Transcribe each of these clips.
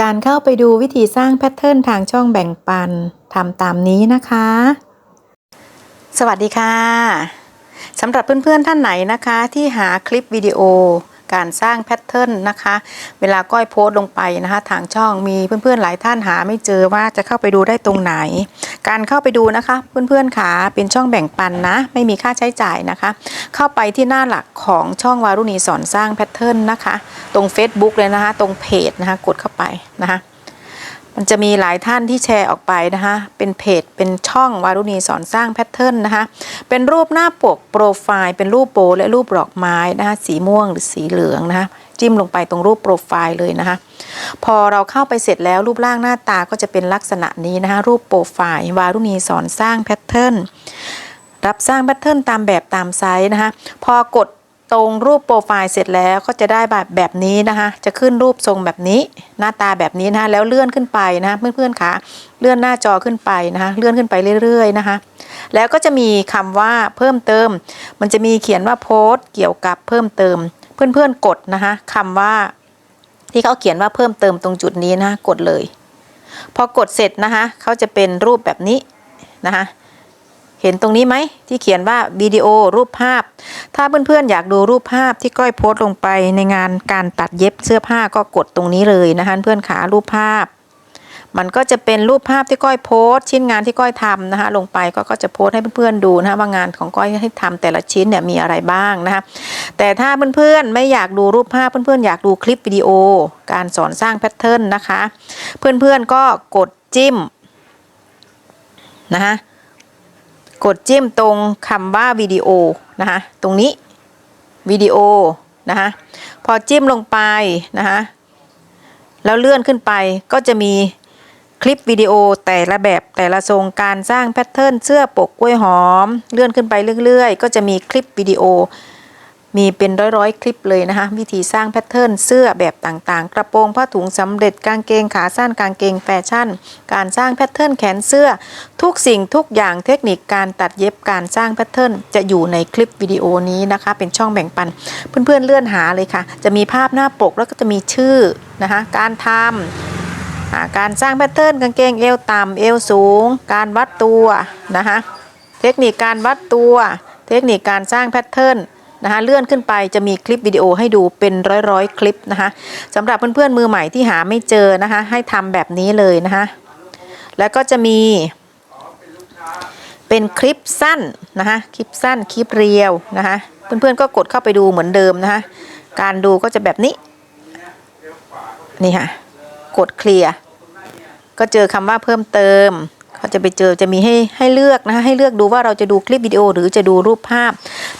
การเข้าไปดูวิธีสร้างแพทเทิร์นทางช่องแบ่งปันทำตามนี้นะคะ สวัสดีค่ะสำหรับเพื่อนๆท่านไหนนะคะ ที่หาคลิปวิดีโอ การสร้างแพทเทิร์นนะคะ เวลาก้อยโพสต์ลงไปนะคะ ทางช่องมีเพื่อนๆหลายท่านหาไม่เจอว่าจะเข้าไปดูได้ตรงไหน การเข้าไปดูนะคะ เพื่อนๆขาเป็นช่องแบ่งปันนะ ไม่มีค่าใช้จ่ายนะคะ เข้าไปที่หน้าหลักของช่องวารุณีสอนสร้างแพทเทิร์นนะคะ ตรง Facebook เลยนะคะ ตรงเพจนะคะ กดเข้าไปนะคะ มันจะมีหลายท่านที่แชร์ออกไปนะคะ เป็นเพจ เป็นช่องวารุณีสอนสร้างแพทเทิร์นนะคะ เป็นรูปหน้าปกโปรไฟล์เป็นรูปโบและรูปดอกไม้นะคะ สีม่วงหรือสีเหลืองนะคะ จิ้มลงไปตรงรูปโปรไฟล์เลยนะคะ พอเราเข้าไปเสร็จแล้วรูปร่างหน้าตาก็จะเป็นลักษณะนี้นะคะ รูปโปรไฟล์วารุณีสอนสร้างแพทเทิร์น รับสร้างแพทเทิร์นตามแบบตามไซส์นะคะ พอกด ตรงรูปโปรไฟล์เสร็จแล้วก็จะได้แบบแบบนี้นะคะ จะขึ้นรูปทรงแบบนี้หน้าตาแบบนี้นะคะแล้วเลื่อนขึ้นไปนะคะเพื่อนๆค่ะเลื่อนหน้าจอขึ้นไปนะคะเลื่อนขึ้นไปเรื่อยๆนะคะ แล้วก็จะมีคำว่าเพิ่มเติม มันจะมีเขียนว่าโพสต์เกี่ยวกับเพิ่มเติม เพื่อนๆกดนะคะคำว่าที่เขาเขียนว่าเพิ่มเติมตรงจุดนี้นะคะกดเลย พอกดเสร็จนะคะเขาจะเป็นรูปแบบนี้นะคะ เห็นตรงนี้ไหมที่เขียนว่าวิดีโอรูปภาพ ถ้าเพื่อนๆอยากดูรูปภาพที่ก้อยโพสต์ลงไปในงานการตัดเย็บเสื้อผ้าก็กดตรงนี้เลยนะคะเพื่อนขารูปภาพ มันก็จะเป็นรูปภาพที่ก้อยโพสต์ชิ้นงานที่ก้อยทำนะคะลงไปก็ก็จะโพสต์ให้เพื่อนๆดูนะคะว่างานของก้อยให้ทำแต่ละชิ้นเนี่ยมีอะไรบ้างนะคะแต่ถ้าเพื่อนๆไม่อยากดูรูปภาพเพื่อนๆอยากดูคลิปวิดีโอ การสอนสร้างแพทเทิร์นนะคะ เพื่อนๆก็กดจิ้มนะคะ กดจิ้มตรงคำว่าวิดีโอนะคะตรงนี้วิดีโอนะคะพอจิ้มลงไปนะคะแล้วเลื่อนขึ้นไปก็จะมีคลิปวิดีโอแต่ละแบบแต่ละทรงการสร้างแพทเทิร์นเสื้อปกกล้วยหอม เลื่อนขึ้นไปเรื่อยๆ ก็จะมีคลิปวิดีโอ มีเป็นร้อยๆ คลิปเลยนะคะ วิธีสร้างแพทเทิร์นเสื้อแบบต่างๆ กระโปรงผ้าถุงสำเร็จกางเกงขาสั้นกางเกงแฟชั่น การสร้างแพทเทิร์นแขนเสื้อ ทุกสิ่งทุกอย่างเทคนิคการตัดเย็บการสร้างแพทเทิร์นจะอยู่ในคลิปวิดีโอนี้นะคะ เป็นช่องแบ่งปัน เพื่อนๆเลื่อนหาเลยค่ะ จะมีภาพหน้าปกแล้วก็จะมีชื่อนะคะการทำาการสร้างแพทเทิร์นกางเกงเอวต่ำเอวสูง การวัดตัวนะคะเทคนิคการวัดตัว เทคนิคการสร้างแพทเทิร์น นะคะเลื่อนขึ้นไปจะมีคลิปวิดีโอให้ดูเป็นร้อยๆ คลิปนะคะสำหรับเพื่อนๆมือใหม่ที่หาไม่เจอนะคะให้ทำแบบนี้เลยนะคะแล้วก็จะมีเป็นคลิปสั้นนะคะคลิปสั้นคลิปเรียวนะคะเพื่อนๆก็กดเข้าไปดูเหมือนเดิมนะคะการดูก็จะแบบนี้นี่ค่ะกดเคลียร์ก็เจอคำว่าเพิ่มเติม ก็จะไปเจอจะมีให้ให้เลือกนะคะให้เลือกดูว่าเราจะดูคลิปวิดีโอหรือจะดูรูปภาพ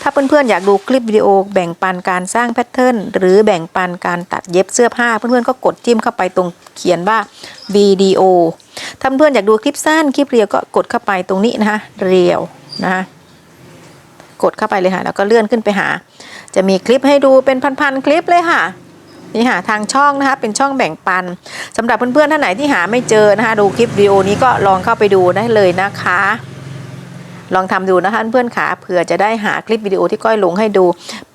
ถ้าเพื่อนๆอยากดูคลิปวิดีโอแบ่งปันการสร้างแพทเทิร์นหรือแบ่งปันการตัดเย็บเสื้อผ้า เพื่อนๆก็กดจิ้มเข้าไปตรงเขียนว่าวิดีโอถ้าเพื่อนอยากดูคลิปสั้นคลิปเรียวก็กดเข้าไปตรงนี้นะคะเรียวนะคะกดเข้าไปเลยค่ะแล้วก็เลื่อนขึ้นไปหา จะมีคลิปให้ดูเป็นพันๆคลิปเลยค่ะ นี่ค่ะทางช่องนะคะเป็นช่องแบ่งปันสำหรับเพื่อนๆท่านไหนที่หาไม่เจอนะคะดูคลิปวิดีโอนี้ก็ลองเข้าไปดูได้เลยนะคะ ลองทำดูนะคะเพื่อนๆขาเผื่อจะได้หาคลิปวิดีโอที่ก้อยลงให้ดู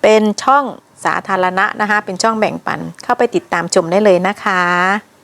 เป็นช่องสาธารณะนะคะเป็นช่องแบ่งปันเข้าไปติดตามชมได้เลยนะคะ